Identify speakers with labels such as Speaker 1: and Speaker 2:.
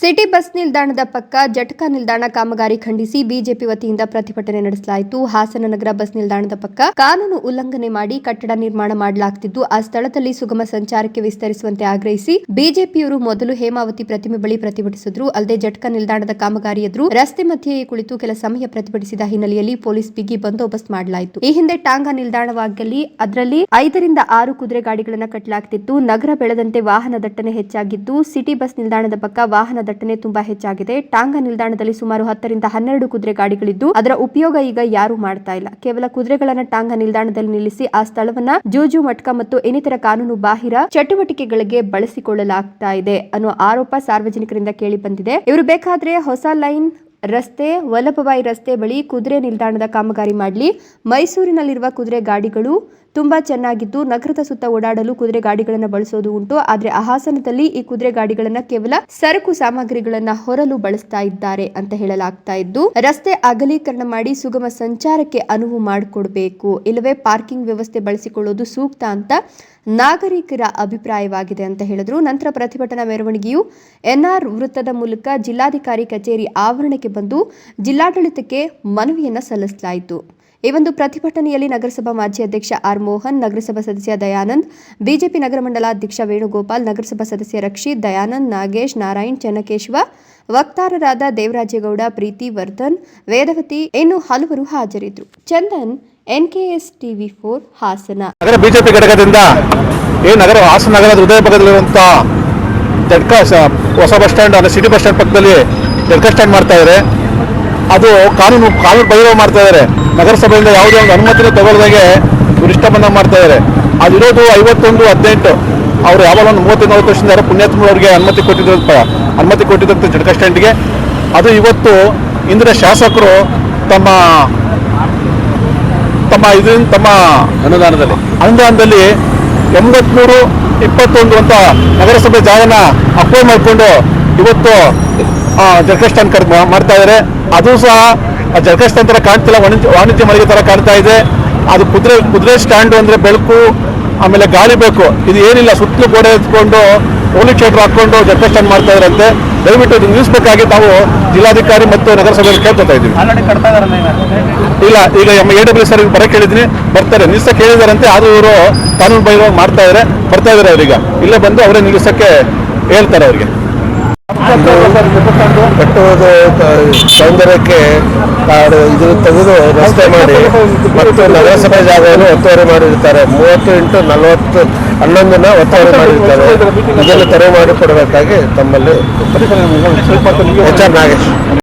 Speaker 1: City bus ನಿಲ್ದಾಣದ ಪಕ್ಕ ಜಟಕ ನಿಲ್ದಾಣ ಕಾಮಗಾರಿ ಖಂಡಿಸಿ ಬಿಜೆಪಿ ವತಿಯಿಂದ ಪ್ರತಿಭಟನೆ ನಡೆಸಲಾಯಿತು. ಹಾಸನ ನಗರ ಬಸ್ ನಿಲ್ದಾಣದ ಪಕ್ಕ ಕಾನೂನು ಉಲ್ಲಂಘನೆ ಮಾಡಿ ಕಟ್ಟಡ ನಿರ್ಮಾಣ ಮಾಡಲಾಗುತ್ತಿದ್ದು ಆ ಸ್ಥಳದಲ್ಲಿ ಸುಗಮ ಸಂಚಾರಕ್ಕೆ ವಿಸ್ತರಿಸುವಂತೆ ಆಗ್ರಹಿಸಿ ಬಿಜೆಪಿಯವರು ಮೊದಲು ಹೇಮಾವತಿ ಪ್ರತಿಮೆ ಬಳಿ ಪ್ರತಿಭಟಿಸಿದ್ರು. ಅಲ್ಲದೆ ಜಟಕ ನಿಲ್ದಾಣದ ಕಾಮಗಾರಿ ಎದುರು ರಸ್ತೆ ಮಧ್ಯೆಯೇ ಕುಳಿತು ಕೆಲ ಸಮಯ ಪ್ರತಿಭಟಿಸಿದ ಹಿನ್ನೆಲೆಯಲ್ಲಿ ಪೊಲೀಸ್ ಬಿಗಿ ಬಂದೋಬಸ್ತ್ ಮಾಡಲಾಯಿತು. ಈ ಹಿಂದೆ ಟಾಂಗಾ ನಿಲ್ದಾಣವಾಗಲಿ, ಅದರಲ್ಲಿ ಐದರಿಂದ ಆರು ಕುದುರೆ ಗಾಡಿಗಳನ್ನು ಕಟ್ಟಲಾಗ್ತಿತ್ತು ನಗರ ಬೆಳೆದಂತೆ ವಾಹನ ದಟ್ಟಣೆ ಹೆಚ್ಚಾಗಿದ್ದು, ಸಿಟಿ ಬಸ್ ನಿಲ್ದಾಣದ ಪಕ್ಕ ವಾಹನ ದಟ್ಟಣೆ ತುಂಬಾ ಹೆಚ್ಚಾಗಿದೆ. ಟಾಂಗ ನಿಲ್ದಾಣದಲ್ಲಿ ಸುಮಾರು ಹತ್ತರಿಂದ ಹನ್ನೆರಡು ಕುದುರೆ ಗಾಡಿಗಳಿದ್ದು, ಅದರ ಉಪಯೋಗ ಈಗ ಯಾರು ಮಾಡ್ತಾ ಇಲ್ಲ. ಕೇವಲ ಕುದುರೆಗಳನ್ನ ಟಾಂಗ ನಿಲ್ದಾಣದಲ್ಲಿ ನಿಲ್ಲಿಸಿ ಆ ಸ್ಥಳವನ್ನ ಜೂಜು ಮಟ್ಕ ಮತ್ತು ಇನ್ನಿತರ ಕಾನೂನು ಬಾಹಿರ ಚಟುವಟಿಕೆಗಳಿಗೆ ಬಳಸಿಕೊಳ್ಳಲಾಗ್ತಾ ಇದೆ ಅನ್ನೋ ಆರೋಪ ಸಾರ್ವಜನಿಕರಿಂದ ಕೇಳಿ ಬಂದಿದೆ. ಇವರು ಬೇಕಾದ್ರೆ ಹೊಸ ಲೈನ್ ರಸ್ತೆ ವಲ್ಲಭಬಾಯಿ ರಸ್ತೆ ಬಳಿ ಕುದುರೆ ನಿಲ್ದಾಣದ ಕಾಮಗಾರಿ ಮಾಡಲಿ. ಮೈಸೂರಿನಲ್ಲಿರುವ ಕುದುರೆ ಗಾಡಿಗಳು ತುಂಬಾ ಚೆನ್ನಾಗಿದ್ದು ನಗರದ ಸುತ್ತ ಓಡಾಡಲು ಕುದುರೆ ಗಾಡಿಗಳನ್ನು ಬಳಸೋದು ಉಂಟು. ಆದರೆ ಹಾಸನದಲ್ಲಿ ಈ ಕುದುರೆ ಗಾಡಿಗಳನ್ನು ಕೇವಲ ಸರಕು ಸಾಮಗ್ರಿಗಳನ್ನ ಹೊರಲು ಬಳಸ್ತಾ ಇದ್ದಾರೆ ಅಂತ ಹೇಳಲಾಗ್ತಾ ಇದ್ದು, ರಸ್ತೆ ಅಗಲೀಕರಣ ಮಾಡಿ ಸುಗಮ ಸಂಚಾರಕ್ಕೆ ಅನುವು ಮಾಡಿಕೊಡಬೇಕು. ಇಲ್ಲವೇ ಪಾರ್ಕಿಂಗ್ ವ್ಯವಸ್ಥೆ ಬಳಸಿಕೊಳ್ಳೋದು ಸೂಕ್ತ ಅಂತ ನಾಗರಿಕರ ಅಭಿಪ್ರಾಯವಾಗಿದೆ ಅಂತ ಹೇಳಿದ್ರು. ನಂತರ ಪ್ರತಿಭಟನಾ ಮೆರವಣಿಗೆಯು ಎನ್ಆರ್ ವೃತ್ತದ ಮೂಲಕ ಜಿಲ್ಲಾಧಿಕಾರಿ ಕಚೇರಿ ಆವರಣಕ್ಕೆ ಬಂದು ಜಿಲ್ಲಾಡಳಿತಕ್ಕೆ ಮನವಿಯನ್ನು ಸಲ್ಲಿಸಲಾಯಿತು. ಈ ಒಂದು ಪ್ರತಿಭಟನೆಯಲ್ಲಿ ನಗರಸಭಾ ಮಾಜಿ ಅಧ್ಯಕ್ಷ ಆರ್ ಮೋಹನ್, ನಗರಸಭಾ ಸದಸ್ಯ ದಯಾನಂದ್, ಬಿಜೆಪಿ ನಗರ ಮಂಡಲಾಧ್ಯಕ್ಷ ವೇಣುಗೋಪಾಲ್, ನಗರಸಭಾ ಸದಸ್ಯ ರಕ್ಷಿತ್ ದಯಾನಂದ್, ನಾಗೇಶ್, ನಾರಾಯಣ್, ಚೆನ್ನಕೇಶವ, ವಕ್ತಾರರಾದ ದೇವರಾಜೇಗೌಡ, ಪ್ರೀತಿ ವರ್ಧನ್, ವೇದವತಿ ಇನ್ನು ಹಲವರು ಹಾಜರಿದ್ದರು. Chandan, NKS TV four, Hassan.
Speaker 2: ನಗರ ಬಿಜೆಪಿ ಘಟಕದಿಂದ ಈ ನಗರ ಹಾಸನ ನಗರದ ಹೃದಯ ಭಾಗದಲ್ಲಿರುವಂಥ ಜಡ್ಕ ಹೊಸ ಬಸ್ ಸ್ಟ್ಯಾಂಡ್ ಅಂದರೆ ಸಿಟಿ ಬಸ್ ಸ್ಟ್ಯಾಂಡ್ ಪಕ್ಕದಲ್ಲಿ ಜಡ್ಕ ಸ್ಟ್ಯಾಂಡ್ ಮಾಡ್ತಾ ಇದ್ದಾರೆ ಅದು ಕಾನೂನು ಕಾನೂನು ಬಹಿರವ ಮಾಡ್ತಾ ಇದ್ದಾರೆ ನಗರಸಭೆಯಿಂದ ಯಾವುದೇ ಒಂದು ಅನುಮತಿನ ತಗೊಳ್ಳದಾಗೆ ಇವ್ರು ಮಾಡ್ತಾ ಇದ್ದಾರೆ ಅದಿರೋದು ಐವತ್ತೊಂದು ಹದಿನೆಂಟು. ಅವರು ಯಾವಾಗ ಒಂದು ಮೂವತ್ತು ನಲವತ್ತು ವರ್ಷದಿಂದ ಯಾರೋ ಪುಣ್ಯಾತ್ಮರವರಿಗೆ ಅನುಮತಿ ಕೊಟ್ಟಿದ್ದಂಥ ಅನುಮತಿ ಕೊಟ್ಟಿದ್ದಂಥ ಜಡ್ಕ ಸ್ಟ್ಯಾಂಡ್ಗೆ. ಅದು ಇವತ್ತು ಇಂದಿನ ಶಾಸಕರು ತಮ್ಮ ತಮ್ಮ ಇದರಿಂದ ತಮ್ಮ ಅನುದಾನದಲ್ಲಿ. ಅನುದಾನದಲ್ಲಿ ಎಂಬತ್ಮೂರು ಇಪ್ಪತ್ತೊಂದು ಅಂತ ನಗರಸಭೆ ಜಾಗನ ಅಪ್ಲೈ ಮಾಡಿಕೊಂಡು ಇವತ್ತು ಜಡ್ಕ ಸ್ಟ್ಯಾಂಡ್ ಕರ್ ಮಾಡ್ತಾ ಇದ್ದಾರೆ ಅದು ಸಹ ಸ್ಟ್ಯಾಂಡ್ ಥರ ಕಾಣ್ತಿಲ್ಲ ವಾಣಿಜ್ಯ ವಾಣಿಜ್ಯ ಮಳಿಗೆ ಥರ ಕಾಣ್ತಾ ಇದೆ. ಅದು ಕುದುರೆ ಕುದುರೆ ಸ್ಟ್ಯಾಂಡ್ ಅಂದರೆ ಬೆಳಕು ಆಮೇಲೆ ಗಾಳಿ ಬೇಕು. ಇದು ಏನಿಲ್ಲ ಸುತ್ತಲೂ ಗೋಡೆ ಎತ್ಕೊಂಡು ಹೋಲಿ ಥಿಯೇಟರ್ ಹಾಕೊಂಡು ಜರ್ಕ ಸ್ಟ್ಯಾಂಡ್ ಮಾಡ್ತಾ ಇದ್ರಂತೆ ದಯವಿಟ್ಟು ಇದು ನಿಲ್ಲಿಸಬೇಕಾಗಿ ತಾವು ಜಿಲ್ಲಾಧಿಕಾರಿ ಮತ್ತು ನಗರಸಭೆಯಲ್ಲಿ ಕೇಳ್ಕೊತಾ ಇದ್ದೀವಿ. ಇಲ್ಲ ಈಗ ನಮ್ಮ ಎ ಡಬ್ಲ್ಯೂ ಸರ್ ಬರ ಕೇಳಿದ್ದೀನಿ. ಬರ್ತಾರೆ. ನಿಲ್ಸಕ್ಕೆ ಹೇಳಿದಾರಂತೆ ಆದ್ರೂ ಇವರು ಕಾನೂನು ಬೈರವಾಗಿ ಮಾಡ್ತಾ ಇದ್ದಾರೆ ಬರ್ತಾ ಇದ್ದಾರೆ ಅವರೀಗ. ಇಲ್ಲೇ ಬಂದು ಅವರೇ ನಿಲ್ಲಿಸಕ್ಕೆ ಹೇಳ್ತಾರೆ ಅವರಿಗೆ.
Speaker 3: ಕಟ್ಟುವುದು ಸೌಂದರ್ಯಕ್ಕೆ ಇದು ತೆಗೆದು ರಸ್ತೆ ಮಾಡಿ ಮತ್ತು ನಗರಸಭೆ ಜಾಗವನ್ನು ಒತ್ತುವರಿ ಮಾಡಿರ್ತಾರೆ. ಮೂವತ್ತು ಇಂಟು ನಲವತ್ತು ಹನ್ನೊಂದನ್ನ ಒತ್ತುವರಿ ಮಾಡಿರ್ತಾರೆ. ಇದನ್ನು ತೆರವು ಮಾಡಿಕೊಡಬೇಕಾಗಿ ತಮ್ಮಲ್ಲಿ ಎಚ್ ಆರ್ ನಾಗೇಶ್.